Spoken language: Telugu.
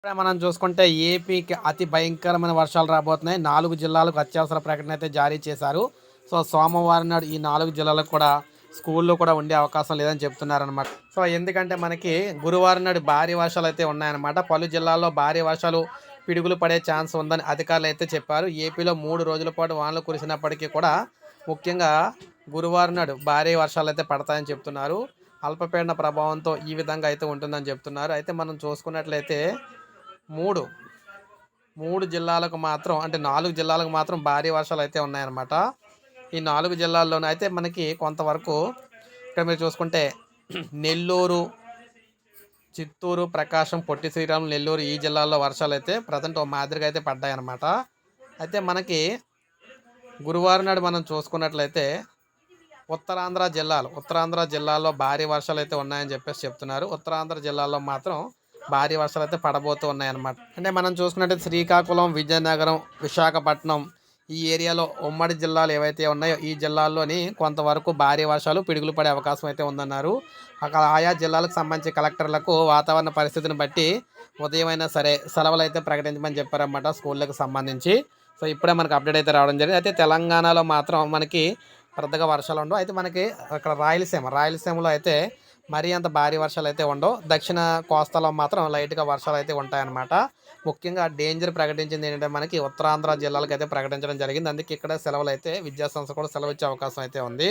ఇక్కడ మనం చూసుకుంటే ఏపీకి అతి భయంకరమైన వర్షాలు రాబోతున్నాయి. నాలుగు జిల్లాలకు అత్యవసర ప్రకటన అయితే జారీ చేశారు. సో సోమవారం నాడు ఈ నాలుగు జిల్లాలకు కూడా స్కూల్లో కూడా ఉండే అవకాశం లేదని చెప్తున్నారనమాట సో ఎందుకంటే మనకి గురువారం నాడు భారీ వర్షాలు అయితే ఉన్నాయన్నమాట. పలు జిల్లాల్లో భారీ వర్షాలు పిడుగులు పడే ఛాన్స్ ఉందని అధికారులు అయితే చెప్పారు. ఏపీలో మూడు రోజుల పాటు వానలు కురిసినప్పటికీ కూడా ముఖ్యంగా గురువారం నాడు భారీ వర్షాలు అయితే పడతాయని చెప్తున్నారు. అల్పపీడన ప్రభావంతో ఈ విధంగా అయితే ఉంటుందని చెప్తున్నారు. అయితే మనం చూసుకున్నట్లయితే మూడు. మూడు జిల్లాలకు మాత్రం అంటే నాలుగు జిల్లాలకు మాత్రం భారీ వర్షాలు అయితే ఉన్నాయన్నమాట. ఈ నాలుగు జిల్లాల్లోనూ అయితే మనకి కొంతవరకు ఇక్కడ మీరు చూసుకుంటే నెల్లూరు చిత్తూరు ప్రకాశం పొట్టి శ్రీరాములు నెల్లూరు ఈ జిల్లాల్లో వర్షాలు అయితే ప్రజెంట్ ఓ మాదిరిగా అయితే పడ్డాయన్నమాట. అయితే మనకి గురువారం నాడు మనం చూసుకున్నట్లయితే ఉత్తరాంధ్ర జిల్లాలు ఉత్తరాంధ్ర జిల్లాల్లో భారీ వర్షాలు అయితే ఉన్నాయని చెప్పేసి చెప్తున్నారు. ఉత్తరాంధ్ర జిల్లాల్లో మాత్రం భారీ వర్షాలు అయితే పడబోతూ ఉన్నాయన్నమాట. అంటే మనం చూసుకున్నట్టయితే శ్రీకాకుళం విజయనగరం విశాఖపట్నం ఈ ఏరియాలో ఉమ్మడి జిల్లాలు ఏవైతే ఉన్నాయో ఈ జిల్లాల్లోని కొంతవరకు భారీ వర్షాలు పిడుగులు పడే అవకాశం అయితే ఉందన్నారు. అక్కడ ఆయా జిల్లాలకు సంబంధించి కలెక్టర్లకు వాతావరణ పరిస్థితిని బట్టి ఉదయమైనా సరే సెలవులు అయితే ప్రకటించమని చెప్పారన్నమాట స్కూళ్ళకు సంబంధించి. సో ఇప్పుడే మనకు అప్డేట్ అయితే రావడం జరిగింది. అయితే తెలంగాణలో మాత్రం మనకి పెద్దగా వర్షాలు ఉండవు. అయితే మనకి అక్కడ రాయలసీమ రాయలసీమలో అయితే మరీ అంత భారీ వర్షాలు అయితే ఉండవు. దక్షిణ కోస్తాలో మాత్రం లైట్గా వర్షాలు అయితే ఉంటాయన్నమాట. ముఖ్యంగా డేంజర్ ప్రకటించింది ఏంటంటే మనకి ఉత్తరాంధ్ర జిల్లాలకు అయితే ప్రకటించడం జరిగింది. అందుకే ఇక్కడ సెలవులు అయితే విద్యాసంస్థ కూడా సెలవు ఇచ్చే అవకాశం అయితే ఉంది.